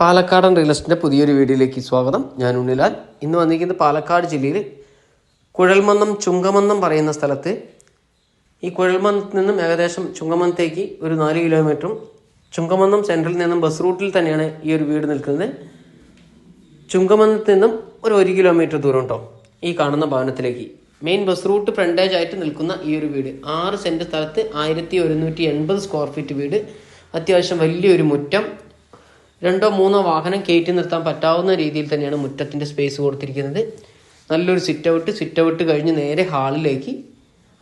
പാലക്കാടൻ റിയൽ എസ്റ്റേറ്റിന്റെ പുതിയൊരു വീഡിയോയിലേക്ക് സ്വാഗതം. ഞാൻ ഉണ്ണിലാൽ. ഇന്ന് വന്നിരിക്കുന്നത് പാലക്കാട് ജില്ലയിൽ കുഴൽമന്നം ചുങ്കമന്നം പറയുന്ന സ്ഥലത്ത്. ഈ കുഴൽമന്നത്ത് നിന്നും ഏകദേശം ചുങ്കമന്നത്തേക്ക് ഒരു നാല് കിലോമീറ്ററും ചുങ്കമന്നം സെൻട്രലിൽ നിന്നും ബസ് റൂട്ടിൽ തന്നെയാണ് ഈ ഒരു വീട് നിൽക്കുന്നത്. ചുങ്കമന്നത്ത് നിന്നും ഒരു ഒരു കിലോമീറ്റർ ദൂരം കേട്ടോ ഈ കാണുന്ന ഭവനത്തിലേക്ക്. മെയിൻ ബസ് റൂട്ട് ഫ്രണ്ടേജ് ആയിട്ട് നിൽക്കുന്ന ഈ ഒരു വീട്. ആറ് സെന്റ് സ്ഥലത്ത് ആയിരത്തി ഒരുന്നൂറ്റി എൺപത് സ്ക്വയർ ഫീറ്റ് വീട്. അത്യാവശ്യം വലിയൊരു മുറ്റം. രണ്ടോ മൂന്നോ വാഹനം കയറ്റി നിർത്താൻ പറ്റാവുന്ന രീതിയിൽ തന്നെയാണ് മുറ്റത്തിന്റെ സ്പേസ് കൊടുത്തിരിക്കുന്നത്. നല്ലൊരു സിറ്റ് ഔട്ട് സിറ്റ് ഔട്ട് കഴിഞ്ഞ് നേരെ ഹാളിലേക്ക്.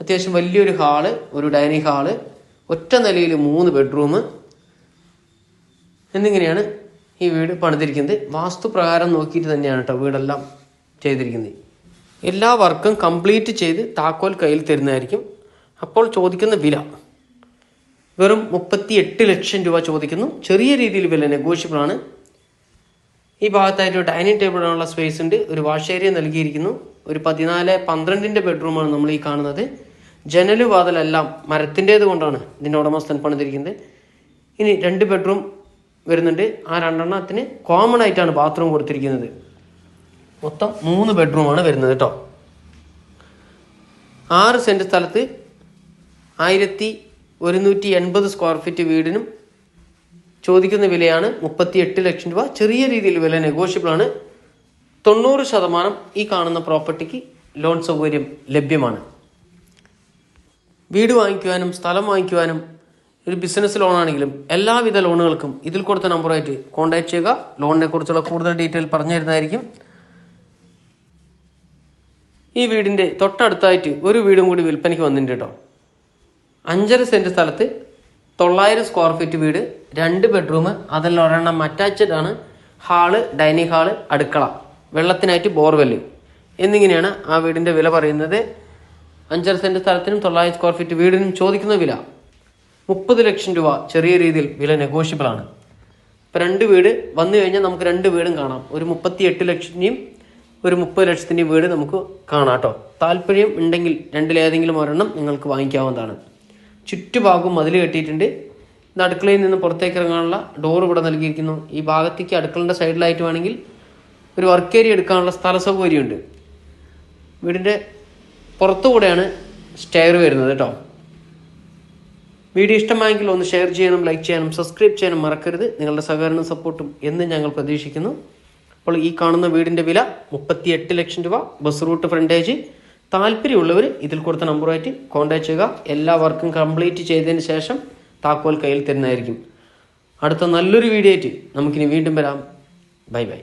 അത്യാവശ്യം വലിയൊരു ഹാൾ ഒരു ഡൈനിങ് ഹാൾ ഒറ്റ നിലയിൽ മൂന്ന് ബെഡ്റൂം എന്നിങ്ങനെയാണ് ഈ വീട് പണിതിരിക്കുന്നത്. വാസ്തുപ്രകാരം നോക്കിയിട്ട് തന്നെയാണ് കേട്ടോ വീടെല്ലാം ചെയ്തിരിക്കുന്നത്. എല്ലാ വർക്കും കംപ്ലീറ്റ് ചെയ്ത് താക്കോൽ കയ്യിൽ തരുന്നതായിരിക്കും. അപ്പോൾ ചോദിക്കുന്ന വില. വെറും മുപ്പത്തി എട്ട് ലക്ഷം രൂപ ചോദിക്കുന്നു. ചെറിയ രീതിയിൽ വില നെഗോഷ്യബിൾ ആണ്. ഈ ഭാഗത്തായിട്ട് ഡൈനിങ് ടേബിളിനുള്ള സ്പേസ് ഉണ്ട്. ഒരു വാഷ് ഏരിയ നൽകിയിരിക്കുന്നു. ഒരു പതിനാല് പന്ത്രണ്ടിന്റെ ബെഡ്റൂമാണ് നമ്മൾ ഈ കാണുന്നത്. ജനൽ വാതിലെല്ലാം മരത്തിന്റേത് കൊണ്ടാണ് ഇതിന്റെ ഉടമസ്ഥൻ പണിതിരിക്കുന്നത്. ഇനി രണ്ട് ബെഡ്റൂം വരുന്നുണ്ട്. ആ രണ്ടെണ്ണത്തിന് കോമൺ ആയിട്ടാണ് ബാത്റൂം കൊടുത്തിരിക്കുന്നത്. മൊത്തം മൂന്ന് ബെഡ്റൂമാണ് വരുന്നത് കേട്ടോ. ആറ് സെന്റ് സ്ഥലത്ത് ആയിരത്തി ഒരുന്നൂറ്റി എൺപത് സ്ക്വയർ ഫീറ്റ് വീടിനും ചോദിക്കുന്ന വിലയാണ് മുപ്പത്തി എട്ട് ലക്ഷം രൂപ. ചെറിയ രീതിയിൽ വില നെഗോഷ്യബിൾ ആണ്. തൊണ്ണൂറ് ശതമാനം ഈ കാണുന്ന പ്രോപ്പർട്ടിക്ക് ലോൺ സൗകര്യം ലഭ്യമാണ്. വീട് വാങ്ങിക്കുവാനും സ്ഥലം വാങ്ങിക്കുവാനും ഒരു ബിസിനസ് ലോൺ ആണെങ്കിലും എല്ലാവിധ ലോണുകൾക്കും ഇതിൽ കൊടുത്ത നമ്പറായിട്ട് കോൺടാക്ട് ചെയ്യുക. ലോണിനെ കുറിച്ചുള്ള കൂടുതൽ ഡീറ്റെയിൽ പറഞ്ഞു തരുന്നതായിരിക്കും ഈ വീടിന്റെ തൊട്ടടുത്തായിട്ട് ഒരു വീടും കൂടി വിൽപ്പനയ്ക്ക് വന്നിട്ടുണ്ട് കേട്ടോ അഞ്ചര സെന്റ് സ്ഥലത്ത് തൊള്ളായിരം സ്ക്വയർ ഫീറ്റ് വീട് രണ്ട് ബെഡ്റൂം അതെല്ലാം ഒരെണ്ണം അറ്റാച്ച്ഡ് ആണ്. ഹാൾ ഡൈനിങ് ഹാൾ അടുക്കള. വെള്ളത്തിനായിട്ട് ബോർവെല്ല് എന്നിങ്ങനെയാണ് ആ വീടിന്റെ വില പറയുന്നത്. അഞ്ചര സെന്റ് സ്ഥലത്തിനും തൊള്ളായിരം സ്ക്വയർ ഫീറ്റ് വീടിനും ചോദിക്കുന്ന വില മുപ്പത് ലക്ഷം രൂപ. ചെറിയ രീതിയിൽ വില നെഗോഷ്യബിൾ ആണ്. ഇപ്പം രണ്ട് വീട് വന്നു കഴിഞ്ഞാൽ നമുക്ക് രണ്ട് വീടും കാണാം. ഒരു മുപ്പത്തി എട്ട് ലക്ഷത്തിന്റെയും ഒരു മുപ്പത് ലക്ഷത്തിന്റെയും വീട് നമുക്ക് കാണാം കേട്ടോ. താല്പര്യം ഉണ്ടെങ്കിൽ രണ്ടിലേതെങ്കിലും ഒരെണ്ണം നിങ്ങൾക്ക് വാങ്ങിക്കാവുന്നതാണ്. ചുറ്റുഭാഗവും മതിൽ കെട്ടിയിട്ടുണ്ട്. ഇന്ന് അടുക്കളയിൽ നിന്ന് പുറത്തേക്ക് ഇറങ്ങാനുള്ള ഡോർ ഇവിടെ നൽകിയിരിക്കുന്നു. ഈ ഭാഗത്തേക്ക് അടുക്കളയുടെ സൈഡിലായിട്ട് വേണമെങ്കിൽ ഒരു വർക്ക് ഏരിയ എടുക്കാനുള്ള സ്ഥല സൗകര്യമുണ്ട്. വീടിന്റെ പുറത്തുകൂടെയാണ് സ്റ്റെയർ വരുന്നത് കേട്ടോ. വീഡിയോ ഇഷ്ടമായെങ്കിൽ ഒന്ന് ഷെയർ ചെയ്യാനും ലൈക്ക് ചെയ്യാനും സബ്സ്ക്രൈബ് ചെയ്യാനും മറക്കരുത്. നിങ്ങളുടെ സഹകരണവും സപ്പോർട്ടും എന്ന് ഞങ്ങൾ പ്രതീക്ഷിക്കുന്നു. അപ്പോൾ ഈ കാണുന്ന വീടിന്റെ വില മുപ്പത്തി എട്ട് ലക്ഷം രൂപ. ബസ് റൂട്ട് ഫ്രണ്ടേജ് താല്പര്യമുള്ളവർ ഇതിൽ കൊടുത്ത നമ്പറുമായിട്ട് കോൺടാക്ട് ചെയ്യുക. എല്ലാ വർക്കും കംപ്ലീറ്റ് ചെയ്തതിന് ശേഷം താക്കോൽ കയ്യിൽ തരുന്നതായിരിക്കും. അടുത്ത നല്ലൊരു വീഡിയോ ആയിട്ട് നമുക്കിനി വീണ്ടും വരാം. Bye bye